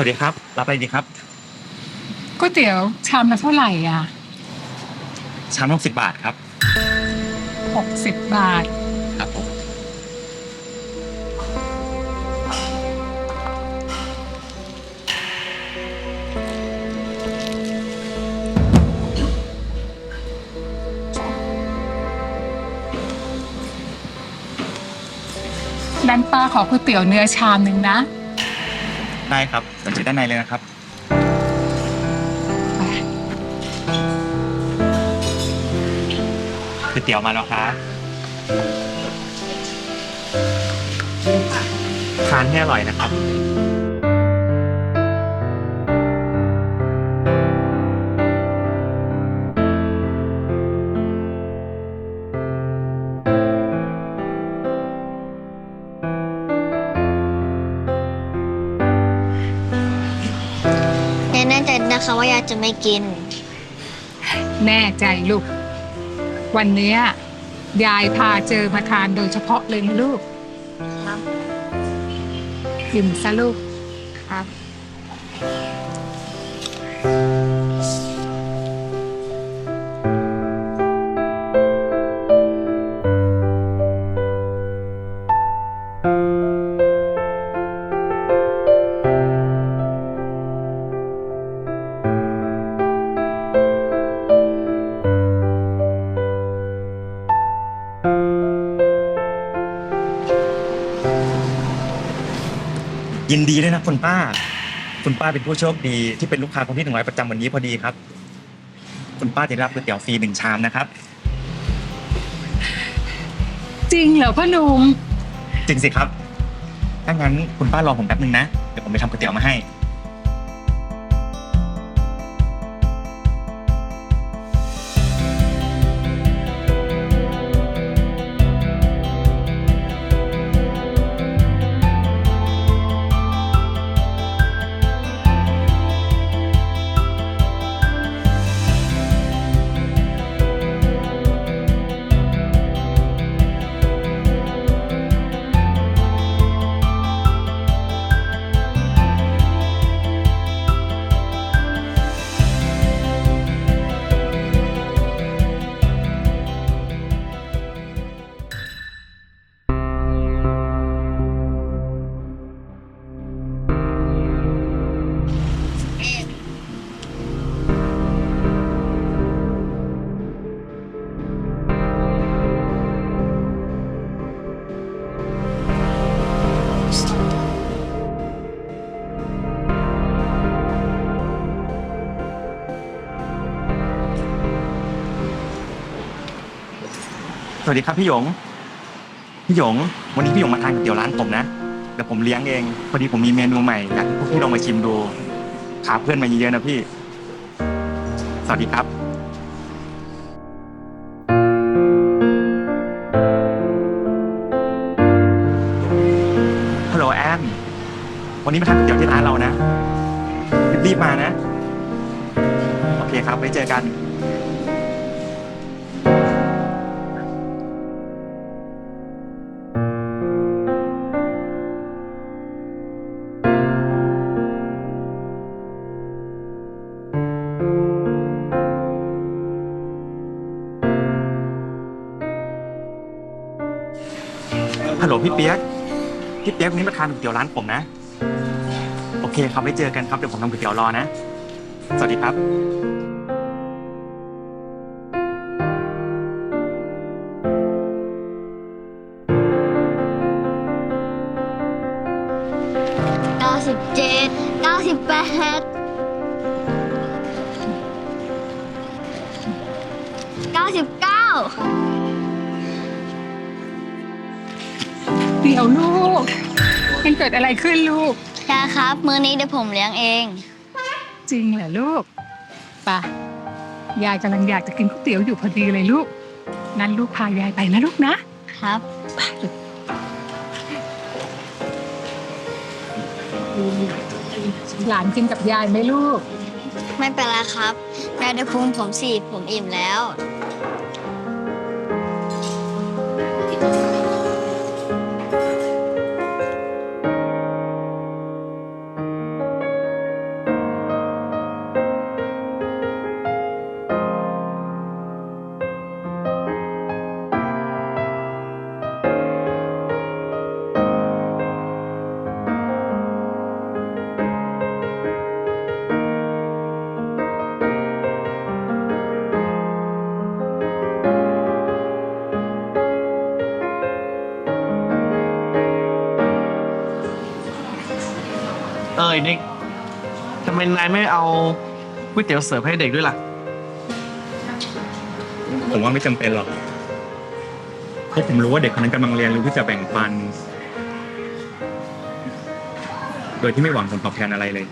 วัสดีครับ รับอะไรดีครับก๋วยเตี๋ยวชามละเท่าไหร่อะชามละสิบบาทครับหกสิบบาท ครับผมดันป้าขอก๋วยเตี๋ยวเนื้อชามหนึ่งนะ ได้ครับเดี๋ยวเชิญด้านในเลยนะครับ คือเตี๋ยวมาแล้วครับทานให้อร่อยนะครับ คะว่ายายจะไม่กิน แน่ใจลูก วันเนี้ยยายพาเจอมาทานโดยเฉพาะเลยนะลูกครับ อิ่มซะลูกครับ ยินดีด้วยนะคุณป้า คุณป้าเป็นผู้โชคดีที่เป็นลูกค้าคนที่หนึ่งร้อยประจำวันนี้พอดีครับ คุณป้าจะได้รับก๋วยเตี๋ยวฟรีหนึ่งชามนะครับ จริงเหรอพ่อหนุ่มจริงสิครับถ้างั้นคุณป้ารอผมแป๊บนึงนะ เดี๋ยวผมไปทำก๋วยเตี๋ยวมาให้ สวัสดีครับพี่หยง พี่หยง วันนี้พี่หยงมาทานก๋วยเตี๋ยวร้านผมนะ เดี๋ยวผมเลี้ยงเอง พอดีผมมีเมนูใหม่อยากให้พวกพี่ลองมาชิมดูพาเพื่อนมาเยอะๆนะพี่ สวัสดีครับ ฮัลโหลแอน วันนี้มาทานก๋วยเตี๋ยวที่ร้านเรานะ รีบๆมานะ โอเคครับ ไว้เจอกัน ฮัลโหลพี่เปียก พี่เปียกวันนี้มาทานก๋วยเตี๋ยวร้านผมนะ โอเคครับไม่เจอกันครับ เดี๋ยวผมทำก๋วยเตี๋ยวรอนะ สวัสดีครับเก้าสิบเก้า เจ็ดเก้าสิบแปดเก้าสิบเก้าเดี๋ยวลูก มันเกิดอะไรขึ้นลูกยายครับ มื้อนี้เดี๋ยวผมเลี้ยงเอง จริงเหรอลูกป่ะยายกำลังอยากจะกินก๋วยเตี๋ยวอยู่พอดีเลยลูกนั้นลูกพายายไปนะลูกนะครับหลานกินกับยายไหมลูก ไม่เป็นไรครับยายเดี๋ยวพุงผมสี่ผมอิ่มแล้ว นี่ทำไมนายไม่เอาก๋วยเตี๋ยวเสิร์ฟให้เด็กด้วยล่ะ ผมว่าไม่จำเป็นหรอก เพราะผมรู้ว่าเด็กคนนั้นกำลังเรียนรู้ที่จะแบ่งปัน โดยที่ไม่หวังผลตอบแทนอะไรเลย